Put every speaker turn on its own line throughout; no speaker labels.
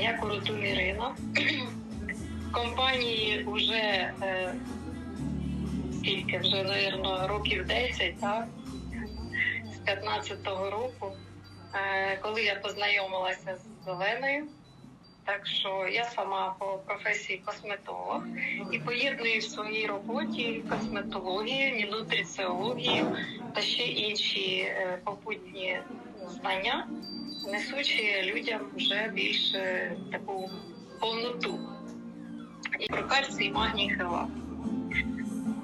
Я Коротун Ірина. Компанії вже е, скільки вже, наверно років 10, так? З 15-го року, е, коли я познайомилася з Оленою. Так що я сама по професії косметолог і поєдную в своїй роботі косметологію, нутриціологію та ще інші е, попутні знання, несучи людям вже більш таку повноту. І про кальцій, магній хелат.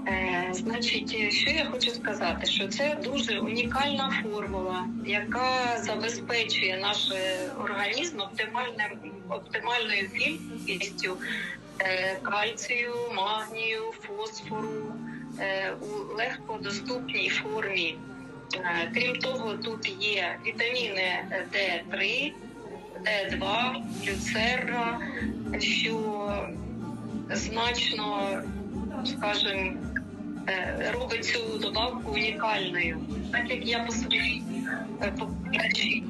Е, значить, що я хочу сказати, що це дуже унікальна формула, яка забезпечує наш е, організм оптимальною кількістю е, кальцію, магнію, фосфору е, у легкодоступній формі. Е, Крім того, тут є вітаміни D3, D2, люцерна, що значно, скажімо, е, робить цю добавку унікальною. Так як я по своїй е, по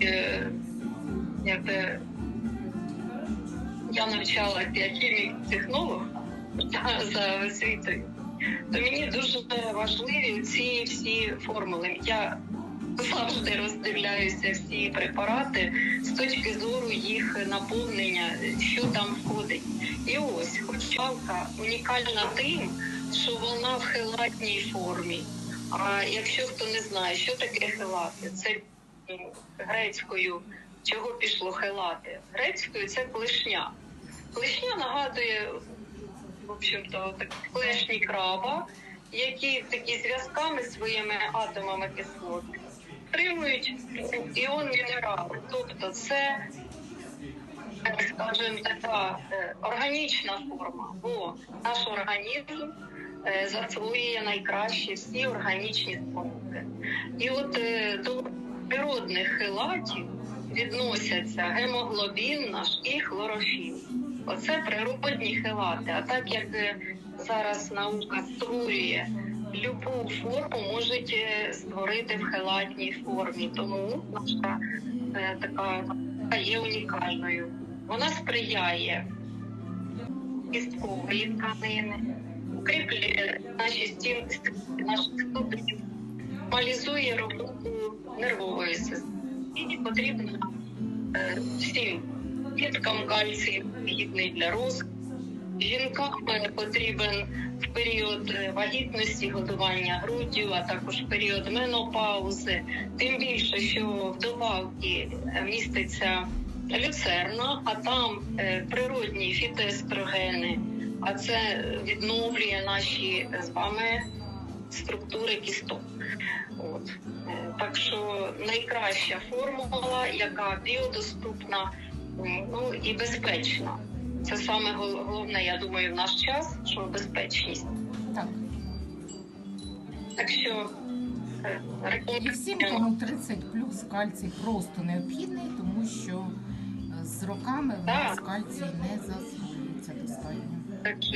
е, якби, я навчалася хімік технолог за освітою, то мені дуже важливі ці всі формули. Я завжди роздивляюся всі препарати з точки зору їх наповнення, що там входить. І ось хочалка унікальна тим, що вона в хелатній формі. А якщо хто не знає, що таке хелати, це грецькою, чого пішло хелати? Грецькою це клешня. Клешня нагадує, в общем-то, так, клешні краба, які такі зв'язками своїми атомами кислоти отримують іон мінерали. Тобто це, так скажемо, така е, органічна форма, бо наш організм засвоює найкраще всі органічні сполуки. І от е, до природних хелатів відносяться гемоглобін наш і хлорофіл. Оце природні хелати. А так як е, зараз наука створює любу форму можуть е, створити в хелатній формі. Тому наша е, така є унікальною. Вона сприяє кісткової тканини, укріплює наші стінки, наших ступенів, нормалізує роботу нервової системи. І потрібно е, всім діткам кальцій гідний для розвитку. Жінкам потрібен в період е, вагітності, годування груддю, а також в період менопаузи. Тим більше, що в добавці е, міститься люцерна, а там е, природні фітоестрогени, а це відновлює наші з вами структури кісток. От. Е, Так що найкраща формула, яка біодоступна ну, і безпечна. Це саме головне, я думаю, в наш час, що безпечність.
Так.
Так що е,
І всім, кому 30 плюс кальцій просто необхідний, тому що е, з роками в нас кальцій не засвоюється достатньо.
Так що